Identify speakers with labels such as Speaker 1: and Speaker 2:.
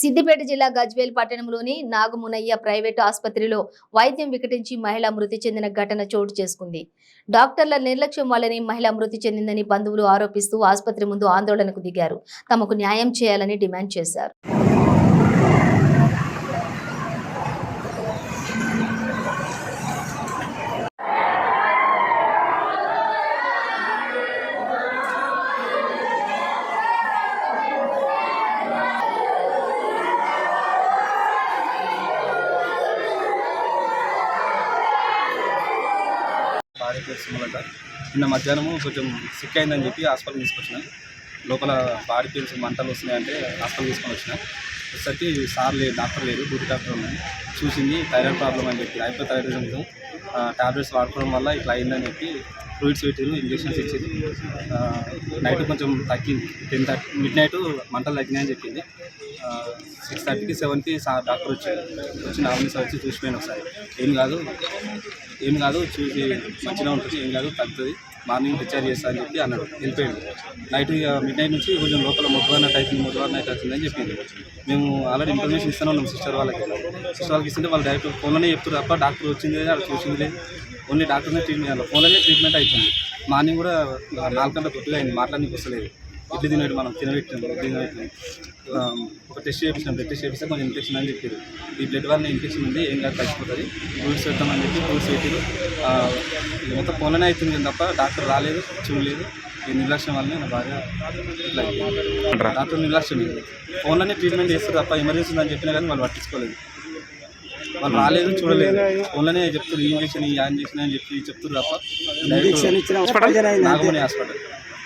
Speaker 1: సిద్దిపేట జిల్లా గజ్వేల్ పట్టణంలోని నాగమునయ్య ప్రైవేటు ఆసుపత్రిలో వైద్యం వికటించి మహిళ మృతి చెందిన ఘటన చోటు చేసుకుంది. డాక్టర్ల నిర్లక్ష్యం వల్లనే మహిళ మృతి చెందిందని బంధువులు ఆరోపిస్తూ ఆసుపత్రి ముందు ఆందోళనకు దిగారు. తమకు న్యాయం చేయాలని డిమాండ్ చేశారు.
Speaker 2: భార్య పేరు సుమలత నిన్న మధ్యాహ్నము కొంచెం సిక్ అయిందని చెప్పి హాస్పిటల్ తీసుకొచ్చిన. లోపల బాడీ పెయిన్స్ మంటలు వస్తున్నాయంటే హాస్పిటల్ తీసుకొని వచ్చిన. వచ్చేసరికి సార్ లేదు డాక్టర్ లేదు డ్యూటీ డాక్టర్ ఉన్నాయి చూసింది థైరాయిడ్ ప్రాబ్లం అని చెప్పి హైపోథైరాయిడిజం టాబ్లెట్స్ వాడుకోవడం వల్ల ఇట్లా అయిందని చెప్పి ఫ్లూయిడ్స్ పెట్టారు ఇంజక్షన్స్ ఇచ్చింది నైట్ కొంచెం తగ్గింది. టెన్ థర్టీ మిడ్ నైట్ మంటలు తగ్గినాయని చెప్పింది. సిక్స్ థర్టీకి సెవెన్కి సార్ డాక్టర్ వచ్చాడు. వచ్చి నామినీ సార్ వచ్చి చూసిపోయాను ఒకసారి. ఏం కాదు ఏం కాదు చూసి మంచిగా ఉంటుంది ఏం కాదు తగ్గుతుంది. మార్నింగ్ డిశ్చార్జ్ చేస్తా అని చెప్పి అన్నాడు వెళ్ళిపోయాడు. నైట్ మిడ్ నైట్ నుంచి కొంచెం లోపల మొద్దువారినట్టు అవుతుంది మొద్దువారినట్టు అవుతుందని చెప్పింది మేము ఆల్రెడీ ఇన్ఫర్మేషన్ ఇస్తాను వాళ్ళం సిస్టర్ వాళ్ళకి. సిస్టర్ వాళ్ళకి ఇస్తుంటే వాళ్ళు డైరెక్ట్ ఫోన్లోనే చెప్తారు తప్ప డాక్టర్ వచ్చింది లేదు అక్కడ చూసింది లేదు. ఓన్లీ డాక్టర్నే ట్రీట్మెంట్ ఫోన్లోనే ట్రీట్మెంట్ అవుతుంది. మార్నింగ్ కూడా నాలుగు గంటల పొద్దుగా అయింది మాట్లాడడానికి వస్తలేదు. ఇడ్లీ తినట్టు మనం తినబెట్టాం ఇడ్లీ తినబెట్టాం ఆ, ఒక టెస్ట్ చేయించాం బ్లడ్ టెస్ట్ చేపిస్తే కొంచెం ఇన్ఫెక్షన్ అని చెప్పారు. ఈ బ్లడ్ వల్ల ఇన్ఫెక్షన్ ఉంది ఏం కాదు తగ్గిపోతుంది. ఫ్రూట్స్ పెడతామని చెప్పి ఫ్రూట్స్ పెట్టారు. ఆ, ఇది మొత్తం ఫోన్లోనే అవుతుంది తప్ప డాక్టర్ రాలేదు చూడలేదు. ఈ నిర్లక్ష్యం వల్లనే నా భార్య ఇట్లా. డాక్టర్ నిర్లక్ష్యం. ఫోన్లోనే ట్రీట్మెంట్ చేస్తారు తప్ప ఎమర్జెన్సీ ఉందని చెప్పినా కానీ వాళ్ళు పట్టించుకోలేదు. వాళ్ళు రాలేదు చూడలేదు. ఫోన్లోనే చెప్తారు ఈ ఇంజక్షన్ ఈ ఇంజక్షన్ అని చెప్పి చెప్తారు తప్ప. హాస్పిటల్.